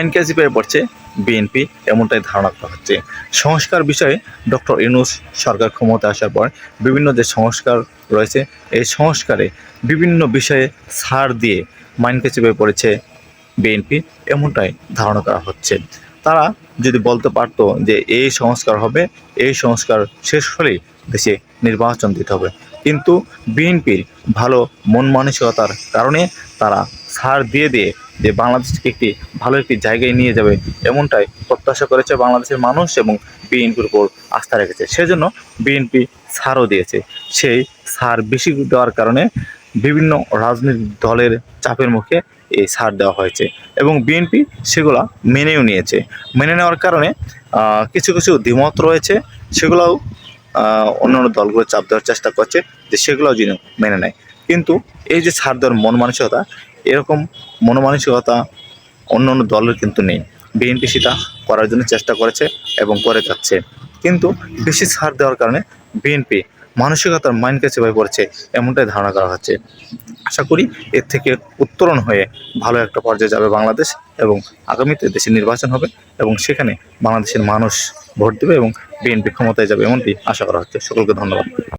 আইন কাজে পেয়ে পড়ছে বিএনপি, এমনটাই ধারণা করা হচ্ছে। সংস্কার বিষয়ে ডক্টর ইউনুস সরকার ক্ষমতা আসার পর বিভিন্ন যে সংস্কার রয়েছে, এই সংস্কারে বিভিন্ন বিষয়ে ছাড় দিয়ে মাইন কাছে পেয়ে পড়েছে বিএনপি, এমনটাই ধারণা করা হচ্ছে। তারা যদি বলতে পারতো যে এই সংস্কার হবে, এই সংস্কার শেষ হলেই দেশে নির্বাচন দিতে হবে। কিন্তু বিএনপির ভালো মন মানসিকতার কারণে তারা ছাড় দিয়ে দিয়ে যে বাংলাদেশকে একটি ভালো একটি জায়গায় নিয়ে যাবে এমনটাই প্রত্যাশা করেছে বাংলাদেশের মানুষ এবং বিএনপির উপর আস্থা রেখেছে। সেজন্য বিএনপি ছাড়ও দিয়েছে। সেই ছাড় বেশি দেওয়ার কারণে বিভিন্ন রাজনৈতিক দলের চাপের মুখে এই ছাড় দেওয়া হয়েছে এবং বিএনপি সেগুলো মেনেও নিয়েছে। মেনে নেওয়ার কারণে কিছু কিছু দ্বিমত রয়েছে, সেগুলোও অন্যান্য দলগুলো চাপ দেওয়ার চেষ্টা করছে যে সেগুলোও যেন মেনে নেয়। কিন্তু এই যে ছাড় দেওয়ার মন মানসিকতা এরকম মন মানসিকতা অন্য অন্য দলের কিন্তু নেই। বিএনপি সেটা করার জন্য চেষ্টা করেছে এবং করে যাচ্ছে। কিন্তু বেশি ছাড় দেওয়ার কারণে বিএনপি মানসিকতার মাইন্ড কাছে হয়ে পড়ছে, এমনটাই ধারণা করা হচ্ছে। আশা করি এর থেকে উত্তরণ হয়ে ভালো একটা পর্যায়ে যাবে বাংলাদেশ এবং আগামীতে দেশে নির্বাচন হবে এবং সেখানে বাংলাদেশের মানুষ ভোট দেবে এবং বিএনপি ক্ষমতায় যাবে, এমনটি আশা করা হচ্ছে। সকলকে ধন্যবাদ।